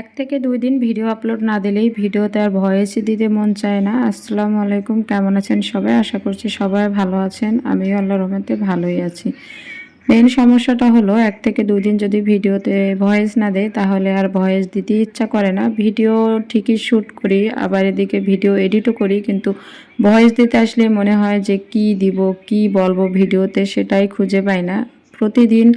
এক থেকে দুই দিন ভিডিও আপলোড না দিলেই ভিডিওতে আর ভয়েস দিতে মন চায় না। আসসালামু আলাইকুম, কেমন আছেন সবাই? আশা করছি সবাই ভালো আছেন। আমিও আল্লাহ রহমতে ভালোই আছি। মেন সমস্যাটা হলো, এক থেকে দুই দিন যদি ভিডিওতে ভয়েস না দেয়, তাহলে আর ভয়েস দিতে ইচ্ছা করে না। ভিডিও ঠিকই শ্যুট করি, আবার এদিকে ভিডিও এডিটও করি, কিন্তু ভয়েস দিতে আসলে মনে হয় যে কি দিব, কি বলব ভিডিওতে সেটাই খুঁজে পাই না। প্রতিদিন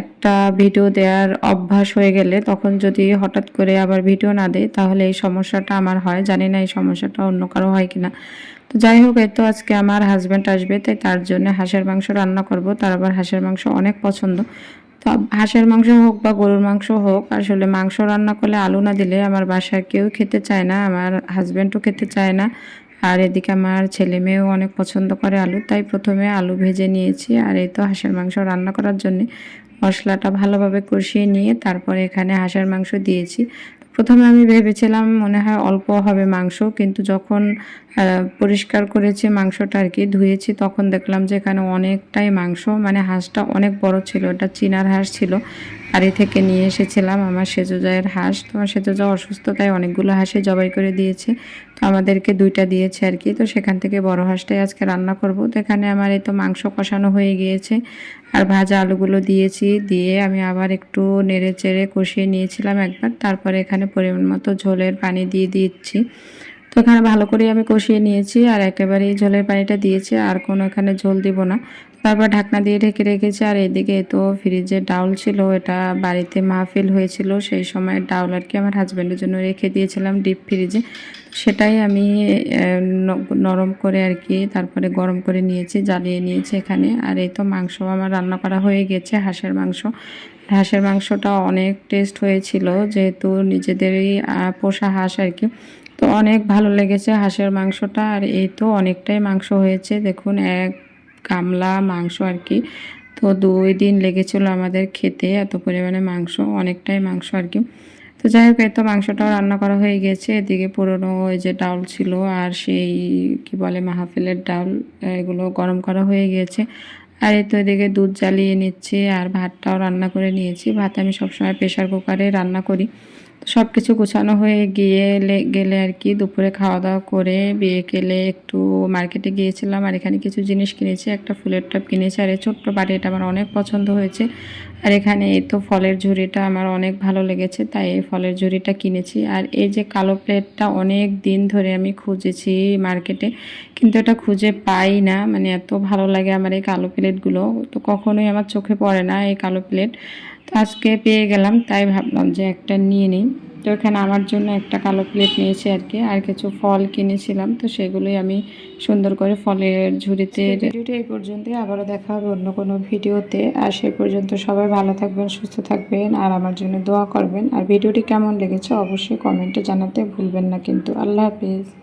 একটা ভিডিও দেওয়ার অভ্যাস হয়ে গেলে তখন যদি হঠাৎ করে আবার ভিডিও না দেয়, তাহলে এই সমস্যাটা আমার হয়। জানি না এই সমস্যাটা অন্য কারও হয় কিনা। তো যাই হোক তো আজকে আমার হাজব্যান্ড আসবে, তাই তার জন্য হাঁসের মাংস রান্না করব। তার আবার হাঁসের মাংস অনেক পছন্দ। তো হাঁসের মাংস হোক বা গরুর মাংস হোক, আসলে মাংস রান্না করলে আলু না দিলে আমার বাসায় কেউ খেতে চায় না, আমার হাজব্যান্ডও খেতে চায় না। আর এদিকে আমার ছেলে মেয়েও অনেক পছন্দ করে আলু, তাই প্রথমে আলু ভেজে নিয়েছি আর এই তো হাঁসের মাংস রান্না করার জন্যে মশলাটা ভালোভাবে কষিয়ে নিয়ে তারপরে এখানে হাঁসের মাংস দিয়েছি। প্রথমে আমি ভেবেছিলাম মনে হয় অল্প হবে মাংস, কিন্তু যখন পরিষ্কার করেছি মাংসটা আর কি ধুয়েছি, তখন দেখলাম যে এখানে অনেকটাই মাংস মানে হাঁসটা অনেক বড় ছিল, এটা চিনার হাঁস ছিল। বাড়ি থেকে নিয়ে এসেছিলাম আমার সেজোজায়ের হাঁস। তো আমার সেজোজা অসুস্থ, তাই অনেকগুলো হাঁসে জবাই করে দিয়েছে। তো আমাদেরকে দুইটা দিয়েছে আর কি। তো সেখান থেকে বড় হাঁসটাই আজকে রান্না করব। তো এখানে আমার এই তো মাংস কষানো হয়ে গিয়েছে। আর ভাজা আলুগুলো দিয়েছি। দিয়ে আমি আবার একটু নেড়ে চেড়ে কষিয়ে নিয়েছিলাম একবার। তারপরে এখানে পরিমাণ মতো ঝোলের পানি দিয়ে দিচ্ছি। তো এখানে ভালো করে আমি কষিয়ে নিয়েছি আর একেবারেই ঝোলের পানিটা দিয়েছি, আর কোনো এখানে ঝোল দিব না। তারপর ঢাকনা দিয়ে ঢেকে রেখেছি, আর এদিকে তো ফ্রিজে ডাউল ছিল এটা বাড়িতে মাহফিল হয়েছিল, সেই সময় ডাউল আর কি আমার হাজব্যান্ডের জন্য রেখে দিয়েছিলাম ডিপ ফ্রিজে সেটাই আমি নরম করে আর কি তারপরে গরম করে নিয়েছি, জ্বালিয়ে নিয়েছি এখানে। আর এই তো মাংস আমার রান্না করা হয়ে গেছে, হাঁসের মাংস। হাঁসের মাংসটা অনেক টেস্ট হয়েছিল, যেহেতু নিজেদেরই পোষা হাঁস আর কি। তো অনেক ভালো লেগেছে হাঁসের মাংসটা আর এই তো অনেকটাই মাংস হয়েছে। দেখুন, এক গামলা মাংস আর কি। তো দুই দিন লেগেছিলো আমাদের খেতে, এত পরিমাণে মাংস, অনেকটাই মাংস আর কি। তো যাই হোক এত মাংসটাও রান্না করা হয়ে গেছে। এদিকে পুরনো ওই যে ডাউল ছিল আর সেই, কি বলে, মাহফিলের ডাউল এগুলো গরম করা হয়ে গিয়েছে আর এই তো এদিকে দুধ জ্বালিয়ে নিচ্ছি আর ভাতটাও রান্না করে নিয়েছি। ভাত আমি সবসময় প্রেশার কুকারে রান্না করি। সব কিছু গোছানো হয়ে গিয়ে গেলে আর কি দুপুরে খাওয়া দাওয়া করে বিয়ে গেলে একটু মার্কেটে গিয়েছিলাম আর এখানে কিছু জিনিস কিনেছি। একটা ফুলের টপ কিনেছি। আর এই ছোট্ট বাড়ি এটা আমার অনেক পছন্দ হয়েছে। আর এখানে এই তো ফলের ঝুড়িটা আমার অনেক ভালো লেগেছে, তাই এই ফলের ঝুড়িটা কিনেছি। আর এই যে কালো প্লেটটা অনেক দিন ধরে আমি খুঁজেছি মার্কেটে, কিন্তু এটা খুঁজে পাই না মানে এত ভালো লাগে আমার এই কালো প্লেটগুলো, তো কখনোই আমার চোখে পড়ে না এই কালো প্লেট। তো আজকে পেয়ে গেলাম, তাই ভাবলাম যে একটা নিয়ে নিই। তো এখানে আমার জন্য একটা কালো প্লেট নিয়েছি আর কি আর কিছু ফল কিনেছিলাম, তো সেগুলোই আমি সুন্দর করে ফলের ঝুড়িতে ভিডিওটি এই পর্যন্তই, আবারও দেখা হবে অন্য কোনো ভিডিওতে, আর সেই পর্যন্ত সবাই ভালো থাকবেন, সুস্থ থাকবেন, আর আমার জন্য দোয়া করবেন, আর ভিডিওটি কেমন লেগেছে অবশ্যই কমেন্টে জানাতে ভুলবেন না কিন্তু, আল্লাহ হাফিজ।